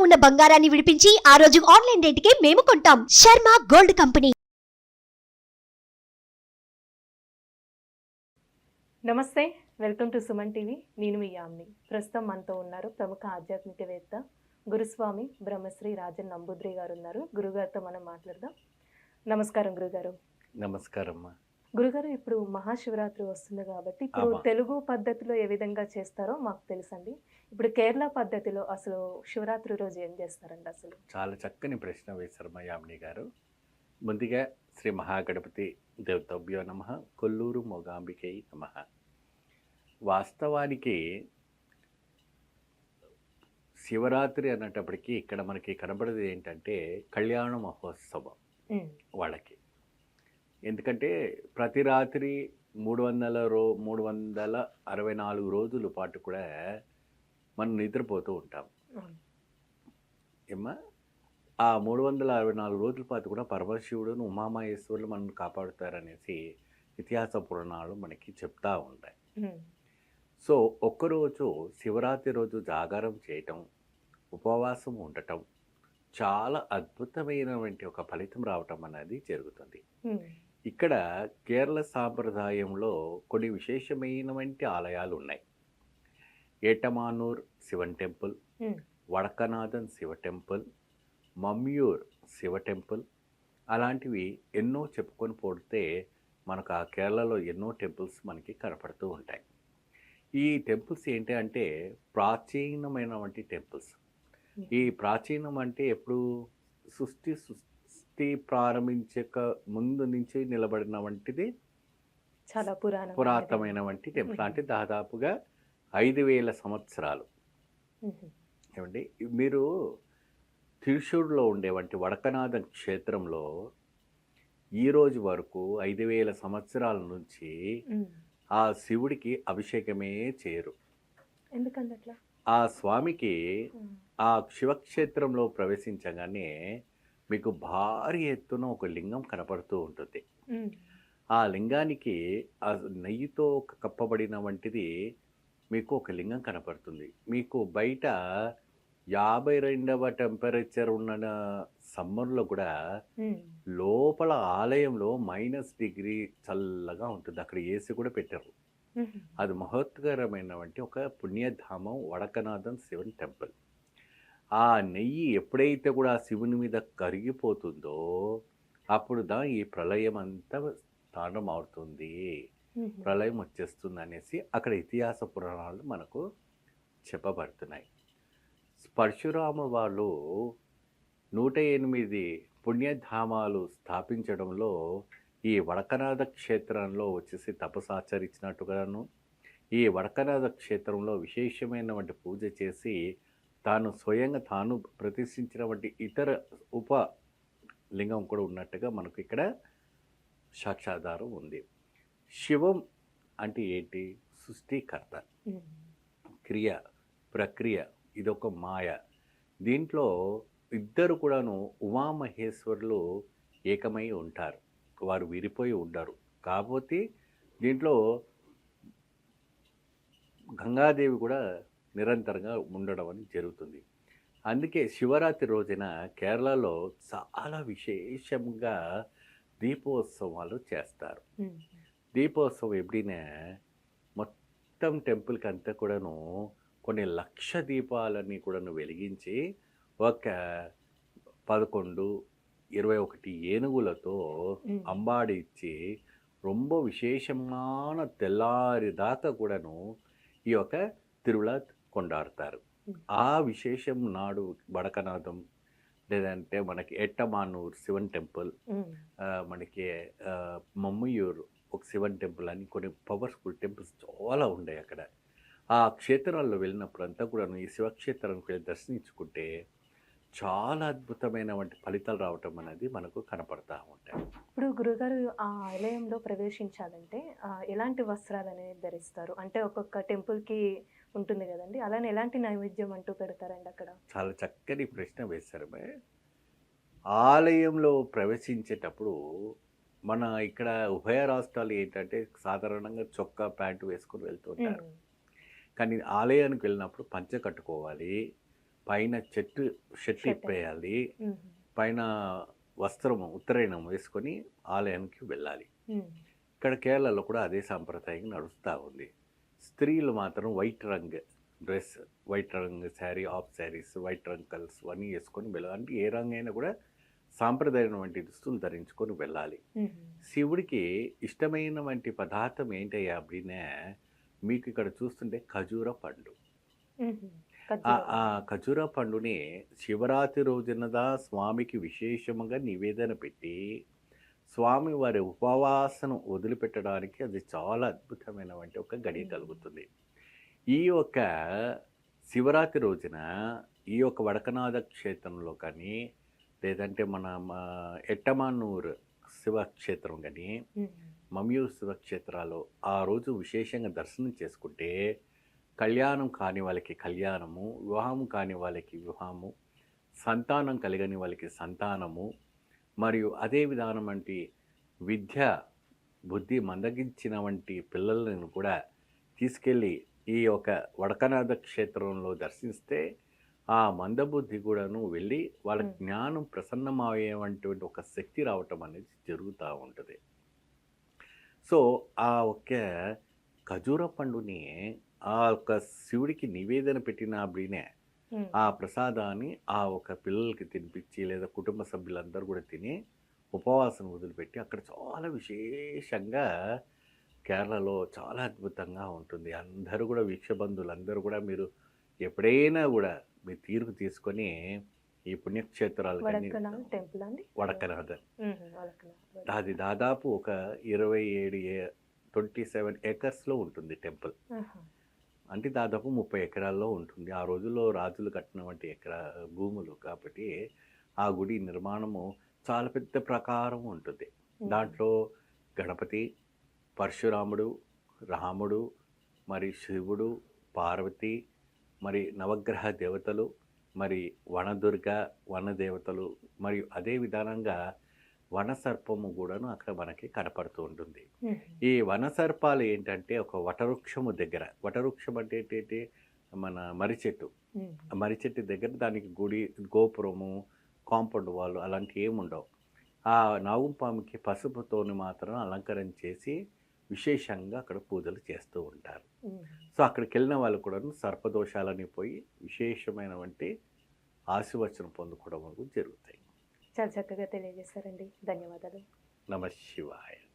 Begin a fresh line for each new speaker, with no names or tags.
ఉన్న బంగారాన్ని విడిపించి ఆ రోజు ఆన్లైన్ రేటుకే మేము కొంటాం. Sharma gold company.
నమస్తే వెల్కమ్ టు సుమన్ టీవీ. నేను మీ యామ్ని. ప్రస్తుతం మనతో ఉన్నారు ప్రముఖ ఆధ్యాత్మికవేత్త గురుస్వామి బ్రహ్మశ్రీ రాజన్ నంబుద్రి గారు ఉన్నారు. గురుగారితో మనం మాట్లాడదాం. నమస్కారం గురుగారు.
నమస్కారం అమ్మా
గురుగారు ఇప్పుడు మహాశివరాత్రి వస్తుంది కాబట్టి ఇప్పుడు. తెలుగు పద్ధతిలో ఏ విధంగా చేస్తారో మాకు తెలుసండి. ఇప్పుడు కేరళ పద్ధతిలో అసలు శివరాత్రి రోజు ఏం చేస్తారండి అసలు?
చాలా చక్కని ప్రశ్న వేశారు మా యామిని గారు. ముందుగా శ్రీ మహాగణపతి దేవతభ్యో నమ కొల్లూరు మొగాంబికై నమ. వాస్తవానికి శివరాత్రి అన్నటప్పటికీ ఇక్కడ మనకి కనబడేది ఏంటంటే కళ్యాణ మహోత్సవం వాళ్ళకి. ఎందుకంటే ప్రతి రాత్రి మూడు వందల రో మూడు వందల అరవై నాలుగు రోజుల పాటు కూడా మనం నిద్రపోతూ ఉంటాం. ఏమ్మా? ఆ మూడు వందల అరవై నాలుగు రోజుల పాటు కూడా పరమశివుడును ఉమామహేశ్వరులు మనల్ని కాపాడుతారనేసి ఇతిహాస పురాణాలు మనకి చెప్తా ఉంటాయి. సో ఒక్కరోజు శివరాత్రి రోజు జాగారం చేయటం ఉపవాసం ఉండటం చాలా అద్భుతమైనటువంటి ఒక ఫలితం రావటం అనేది జరుగుతుంది. ఇక్కడ కేరళ సాంప్రదాయంలో కొన్ని విశేషమైనటువంటి ఆలయాలు ఉన్నాయి Ettumanoor Shivan temple Vadakkunnathan Shiva temple Mammiyoor Shiva temple అలాంటివి ఎన్నో చెప్పుకొని పోతే మనకు ఆ కేరళలో ఎన్నో టెంపుల్స్ మనకి కనపడుతూ ఉంటాయి. ఈ టెంపుల్స్ ఏంటి అంటే ప్రాచీనమైనటువంటి టెంపుల్స్. ఈ ప్రాచీనం అంటే ఎప్పుడు సృష్టి సృష్టి ప్రారంభించక ముందు నుంచి నిలబడిన వంటిది.
చాలా పురాణ
పురాతనమైనటువంటి టెంపుల్ అంటే దాదాపుగా ఐదు వేల సంవత్సరాలు. ఏమండి? మీరు తిరుషూరులో ఉండేవంటి వడకనాథ క్షేత్రంలో ఈ రోజు వరకు ఐదు వేల సంవత్సరాల నుంచి ఆ శివుడికి అభిషేకమే చేయరు.
ఎందుకండి అట్లా
ఆ స్వామికి ఆ శివక్షేత్రంలో ప్రవేశించగానే మీకు భారీ ఎత్తున ఒక లింగం కనపడుతూ ఉంటుంది. ఆ లింగానికి ఆ నెయ్యితో కప్పబడిన వంటిది మీకు ఒక లింగం కనపడుతుంది. మీకు బయట యాభై రెండవ టెంపరేచర్ ఉన్న సమ్మర్లో కూడా లోపల ఆలయంలో మైనస్ డిగ్రీ చల్లగా ఉంటుంది. అక్కడ ఏసీ కూడా పెట్టారు. అది మహోత్కరమైనటువంటి ఒక పుణ్యధామం వడకనాథన్ శివన్ టెంపుల్. ఆ నెయ్యి ఎప్పుడైతే కూడా శివుని మీద కరిగిపోతుందో అప్పుడు దా ఈ ప్రళయం అంతా తాండం అవుతుంది ప్రళయం వచ్చేస్తుంది అనేసి అక్కడ ఇతిహాస పురాణాలు మనకు చెప్పబడుతున్నాయి. పరశురామ వాళ్ళు నూట ఎనిమిది పుణ్యధామాలు స్థాపించడంలో ఈ వడకనాథ క్షేత్రంలో వచ్చేసి తపస్సు ఆచరించినట్టుగాను ఈ వడకనాథ క్షేత్రంలో విశేషమైనటువంటి పూజ చేసి తాను స్వయంగా తాను ప్రతిష్ఠించినటువంటి ఇతర ఉప లింగం కూడా ఉన్నట్టుగా మనకు ఇక్కడ సాక్షాధారం ఉంది. శివం అంటే ఏంటి? సృష్టికర్త. క్రియ ప్రక్రియ ఇదొక మాయ. దీంట్లో ఇద్దరు కూడాను ఉమామహేశ్వరులు ఏకమై ఉంటారు. వారు విరిపోయి ఉండరు. కాకపోతే దీంట్లో గంగాదేవి కూడా నిరంతరంగా ఉండడం అని జరుగుతుంది. అందుకే శివరాత్రి రోజున కేరళలో చాలా విశేషంగా దీపోత్సవాలు చేస్తారు. దీపోత్సవం ఎప్పుడైనా మొత్తం టెంపుల్కి అంతా కూడాను కొన్ని లక్ష దీపాలని కూడాను వెలిగించి ఒక పదకొండు ఇరవై ఒకటి ఏనుగులతో. అంబాడి ఇచ్చి రొంబ విశేషమైన తెల్లారి దాకా కూడాను ఈ యొక్క తిరుమల కొండాడతారు. ఆ విశేషం నాడు వడకనాథం లేదంటే మనకి ఎట్టమానూర్ శివన్ టెంపుల్ మనకి ఆ, మమ్మయూరు ఒక శివన్ టెంపుల్ అని కొన్ని పవర్ఫుల్ టెంపుల్స్ చాలా ఉన్నాయి అక్కడ. ఆ క్షేత్రాల్లో వెళ్ళినప్పుడు అంతా కూడా ఈ శివక్షేత్రానికి వెళ్ళి దర్శించుకుంటే చాలా అద్భుతమైనటువంటి ఫలితాలు రావటం అనేది మనకు కనపడతా ఉంటాయి.
ఇప్పుడు గురుగారు ఆ ఆలయంలో ప్రవేశించాలంటే ఎలాంటి వస్త్రాలు అనేది ధరిస్తారు? అంటే ఒక్కొక్క టెంపుల్కి ఉంటుంది కదండి అలానే ఎలాంటి నైవేద్యం అంటూ పెడతారండి అక్కడ?
చాలా చక్కని ప్రశ్న వేశారు. ఆలయంలో ప్రవేశించేటప్పుడు మన ఇక్కడ ఉభయ రాష్ట్రాలు ఏంటంటే సాధారణంగా చొక్కా ప్యాంటు వేసుకొని వెళ్తుంటారు కానీ ఆలయానికి వెళ్ళినప్పుడు పంచ కట్టుకోవాలి పైన చెట్టు షెట్. ఇప్పేయాలి. పైన వస్త్రము ఉత్తరాయణం వేసుకొని ఆలయానికి వెళ్ళాలి. ఇక్కడ కేరళలో కూడా అదే సాంప్రదాయం నడుస్తూ ఉంది. స్త్రీలు మాత్రం వైట్ రంగ్ డ్రెస్ వైట్ రంగ్ శారీ ఆఫ్ శారీస్ వైట్ రంగ్ కలర్స్ అన్నీ వేసుకొని వెళ్ళాలి. అంటే ఏ రంగు అయినా కూడా సాంప్రదాయం వంటి దుస్తులు ధరించుకొని వెళ్ళాలి. శివుడికి ఇష్టమైన వంటి పదార్థం ఏంటయ్యా అప్పుడినే మీకు ఇక్కడ చూస్తుంటే ఖజూర పండు. ఆ ఖజూర పండుని శివరాత్రి రోజునదా స్వామికి విశేషముగా నివేదన పెట్టి స్వామి వారి ఉపవాసను వదిలిపెట్టడానికి అది చాలా అద్భుతమైనటువంటి ఒక గడియ కలుగుతుంది. ఈ యొక్క శివరాత్రి రోజున ఈ యొక్క వడకనాథ క్షేత్రంలో కానీ లేదంటే మన మా ఎట్టమానూరు శివక్షేత్రం కానీ
ఉమ్,
మమ్యూర్ శివక్షేత్రాలు ఆ రోజు విశేషంగా దర్శనం చేసుకుంటే కళ్యాణం కాని వాళ్ళకి కళ్యాణము వివాహం కాని వాళ్ళకి వివాహము సంతానం కలిగని వాళ్ళకి సంతానము మరియు అదే విధానం వంటి విద్య బుద్ధి మందగించిన వంటి పిల్లలను కూడా తీసుకెళ్ళి ఈ యొక్క వడకనాథ క్షేత్రంలో దర్శిస్తే ఆ మందబుద్ధి కూడాను వెళ్ళి వాళ్ళ. జ్ఞానం ప్రసన్నమయ్యేటువంటి ఒక శక్తి రావటం అనేది జరుగుతూ ఉంటుంది సో ఆ ఒక్క ఖజూర పండుని ఆ యొక్క శివుడికి నివేదన పెట్టిన అప్పుడే ఆ ప్రసాదాన్ని ఆ ఒక పిల్లలకి తినిపించి లేదా కుటుంబ సభ్యులందరూ కూడా తిని ఉపవాసం వదిలిపెట్టి అక్కడ చాలా విశేషంగా కేరళలో చాలా అద్భుతంగా ఉంటుంది. అందరూ కూడా వీక్షబంధువులు అందరూ కూడా మీరు ఎప్పుడైనా కూడా మీ తీరుకు తీసుకొని ఈ పుణ్యక్షేత్రాలు వడకనాథ అది దాదాపు ఒక ఇరవై ఏడు ట్వంటీ సెవెన్ ఏకర్స్లో ఉంటుంది టెంపుల్. అంటే దాదాపు ముప్పై ఎకరాల్లో ఉంటుంది. ఆ రోజుల్లో రాజులు కట్టినటువంటి ఎకరా భూములు కాబట్టి ఆ గుడి నిర్మాణము చాలా పెద్ద ప్రకారం ఉంటుంది. దాంట్లో గణపతి పరశురాముడు రాముడు మరి శివుడు పార్వతి మరి నవగ్రహ దేవతలు మరి వనదుర్గ వనదేవతలు మరియు అదే విధానంగా వనసర్పము కూడాను అక్కడ మనకి కనపడుతూ ఉంటుంది. ఈ వనసర్పాలు ఏంటంటే ఒక వటవృక్షము దగ్గర వటవృక్షం అంటే ఏంటి మన మర్రి చెట్టు
ఉమ్,
ఆ మర్రి చెట్టు దగ్గర దానికి గుడి గోపురము కాంపౌండ్ వాళ్ళు అలాంటివి ఏమి ఉండవు. ఆ నాగుంపాముకి పసుపుతోని మాత్రం అలంకరణ చేసి విశేషంగా అక్కడ పూజలు చేస్తూ ఉంటారు. సో అక్కడికి వెళ్ళిన వాళ్ళు కూడా సర్పదోషాలని పోయి విశేషమైనటువంటి ఆశీర్వచనం పొందుకోవడం జరుగుతాయి.
చాలా చక్కగా తెలియజేశారండి. ధన్యవాదాలు.
నమ శివాయ